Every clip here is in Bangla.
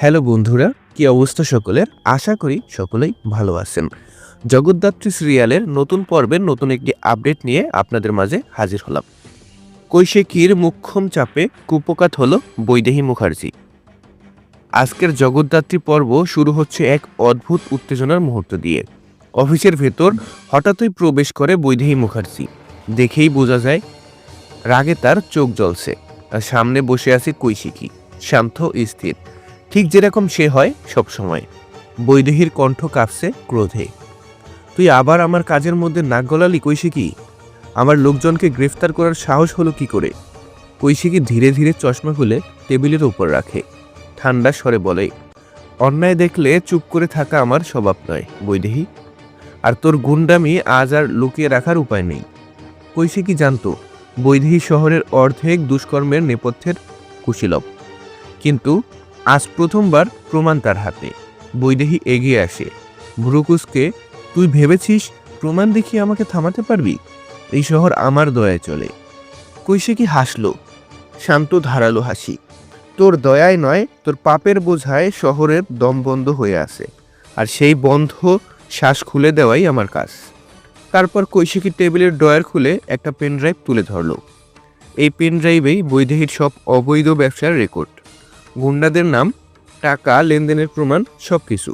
হ্যালো বন্ধুরা, কি অবস্থা সকলের? আশা করি সকলেই ভালো আছেন। জগদ্ধাত্রী সিরিয়ালের নতুন পর্বের নতুন একটি আপডেট নিয়ে আপনাদের মাঝে হাজির হলাম। কৈশিকীর মুখ্যম চাপে কুপকাত হল বৈদেহী মুখার্জি। আজকের জগদ্ধাত্রী পর্ব শুরু হচ্ছে এক অদ্ভুত উত্তেজনার মুহূর্ত দিয়ে। অফিসের ভেতর হঠাৎই প্রবেশ করে বৈদেহী মুখার্জি। দেখেই বোঝা যায়, রাগে তার চোখ জ্বলছে। সামনে বসে আছে কৈশিকী শান্ত স্থির। ঠিক যেরকম সে হয় সব সময়। বৈদেহীর কণ্ঠ কাঁপছে ক্রোধে। তুই আবার আমার কাজের মধ্যে নাক গলালি কৈশিকী আমার লোকজনকে গ্রেফতার করার সাহস হলো কি করে? কৈশিকী ধীরে ধীরে চশমা খুলে টেবিলের উপর রাখে। ঠান্ডা স্বরে বলে, অন্যায় দেখলে চুপ করে থাকা আমার স্বভাব নয়, বৈদেহী। আর তোর গুন্ডামি আজ আর লুকিয়ে রাখার উপায় নেই। কৈশিকী জানতো, বৈদেহী শহরের অর্ধেক দুষ্কর্মের নেপথ্যের কুশীলব। কিন্তু আজ প্রথমবার প্রমাণ তার হাতে। বৈদেহী এগিয়ে আসে। ভ্রুকুসকে, তুই ভেবেছিস প্রমাণ দেখিয়ে আমাকে থামাতে পারবি? এই শহর আমার দয়ায় চলে। কৈশে কি হাসলো? শান্ত ধারালো হাসি। তোর দয়ায় নয়, তোর পাপের বোঝায় শহরের দম বন্ধ হয়ে আছে। আর সেই বন্ধ শ্বাস খুলে দেওয়াই আমার কাজ। তারপর কৈশিকী টেবিলের ড্রয়ার খুলে একটা পেন ড্রাইভ তুলে ধরলো। এই পেন ড্রাইভেই বৈদেহীর সব অবৈধ ব্যবসার রেকর্ড। গুন্ডাদের নাম, টাকা, লেনদেনের প্রমাণ সব কিছু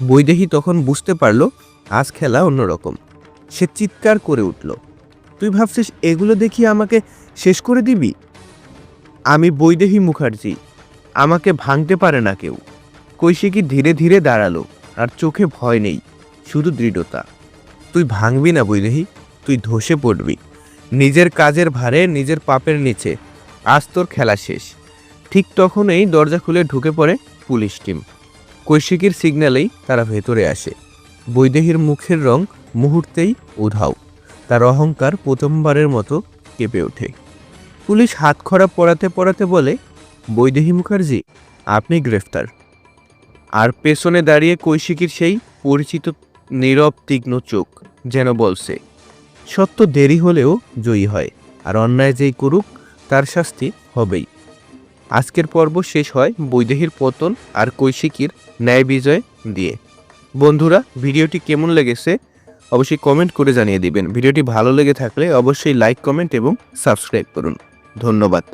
বৈদেহী তখন বুঝতে পারল, আজ খেলা অন্যরকম। সে চিৎকার করে উঠল, তুই ভাবছিস এগুলো দেখিয়ে আমাকে শেষ করে দিবি? আমি বৈদেহী মুখার্জি, আমাকে ভাঙতে পারে না কেউ। কৈশিকী ধীরে ধীরে দাঁড়াল, আর চোখে ভয় নেই, শুধু দৃঢ়তা। তুই ভাঙবি না বৈদেহী, তুই ধসে পড়বি। নিজের কাজের ভারে, নিজের পাপের নিচে, আজ তোর খেলা শেষ। ঠিক তখনই দরজা খুলে ঢুকে পড়ে পুলিশ টিম। কৈশিকীর সিগন্যালেই তারা ভেতরে আসে। বৈদেহীর মুখের রং মুহূর্তেই উধাও। তার অহংকার প্রথমবারের মতো কেঁপে ওঠে। পুলিশ হাত খরা পড়াতে পড়াতে বলে, বৈদেহী মুখার্জি, আপনি গ্রেফতার। আর পেছনে দাঁড়িয়ে কৈশিকীর সেই পরিচিত নীরব, তীক্ষ্ণ চোখ যেন বলছে, সত্য দেরি হলেও জয়ী হয়, আর অন্যায় যেই করুক, তার শাস্তি হবেই। আজকের পর্ব শেষ হয় বৈদেহীর পতন আর কৈশিকীর ন্যায় বিজয় দিয়ে। বন্ধুরা, ভিডিওটি কেমন লেগেছে অবশ্যই কমেন্ট করে জানিয়ে দিবেন। ভিডিওটি ভালো লেগে থাকলে অবশ্যই লাইক কমেন্ট এবং সাবস্ক্রাইব করুন। ধন্যবাদ।